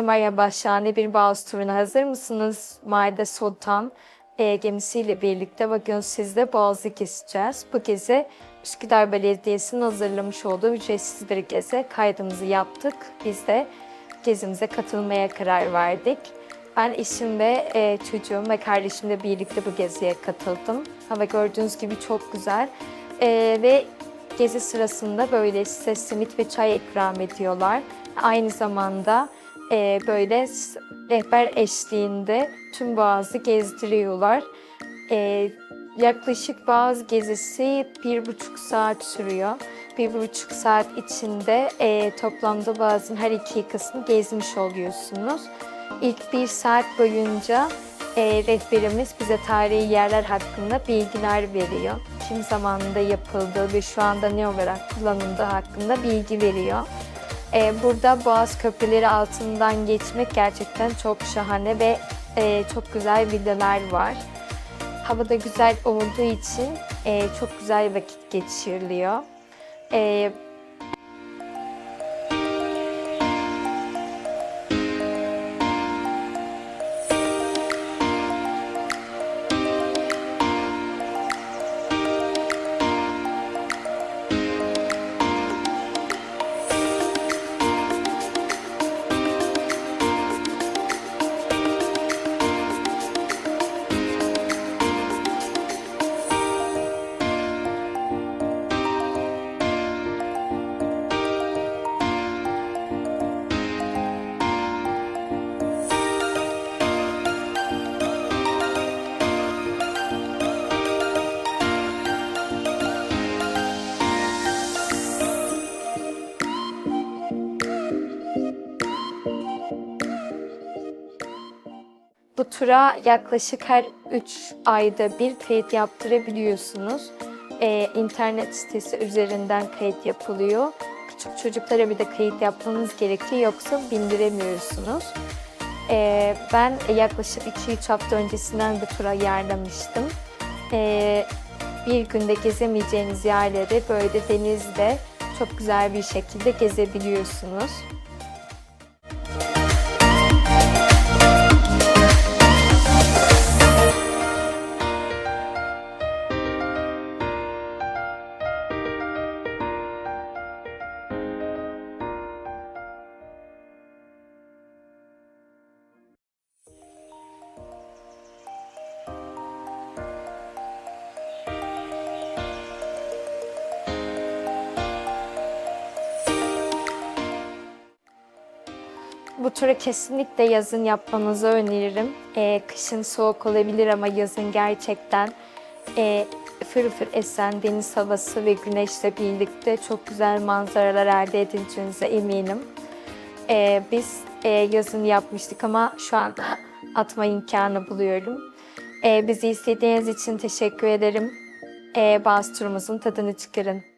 Merhaba, şahane bir Boğaz turuna hazır mısınız? Maide Sultan e, gemisiyle birlikte bugün sizle Boğaz'ı keseceğiz. Bu gezi Üsküdar Belediyesi'nin hazırlamış olduğu ücretsiz bir gezi. Kaydımızı yaptık. Biz de gezimize katılmaya karar verdik. Ben eşim ve e, çocuğum ve kardeşimle birlikte bu geziye katıldım. Hava gördüğünüz gibi çok güzel. E, ve gezi sırasında böyle size simit ve çay ikram ediyorlar. Aynı zamanda e, böyle rehber eşliğinde tüm Boğaz'ı gezdiriyorlar. E, yaklaşık Boğaz gezisi bir buçuk saat sürüyor. Bir buçuk saat içinde e, toplamda Boğaz'ın her iki yakasını gezmiş oluyorsunuz. İlk bir saat boyunca e, rehberimiz bize tarihi yerler hakkında bilgiler veriyor. Kim zamanında yapıldığı ve şu anda ne olarak kullanıldığı hakkında bilgi veriyor. E, burada Boğaz Köprüleri altından geçmek gerçekten çok şahane ve e, çok güzel videolar var. Hava da güzel olduğu için e, çok güzel vakit geçiriliyor. E, Bu tura yaklaşık her 3 ayda bir kayıt yaptırabiliyorsunuz. Ee, internet sitesi üzerinden kayıt yapılıyor. Küçük çocuklara bir de kayıt yapmanız gerekiyor yoksa bindiremiyorsunuz. Ee, ben yaklaşık 2-3 hafta öncesinden bu tura yerlemiştim. Ee, bir günde gezemeyeceğiniz yerleri böyle denizde çok güzel bir şekilde gezebiliyorsunuz. Bu turu kesinlikle yazın yapmanızı öneririm. Ee, kışın soğuk olabilir ama yazın gerçekten e, fır fır esen deniz havası ve güneşle birlikte çok güzel manzaralar elde edeceğinize eminim. Ee, biz e, yazın yapmıştık ama şu anda atma imkanı buluyorum. Ee, bizi izlediğiniz için teşekkür ederim. Ee, bazı turumuzun tadını çıkarın.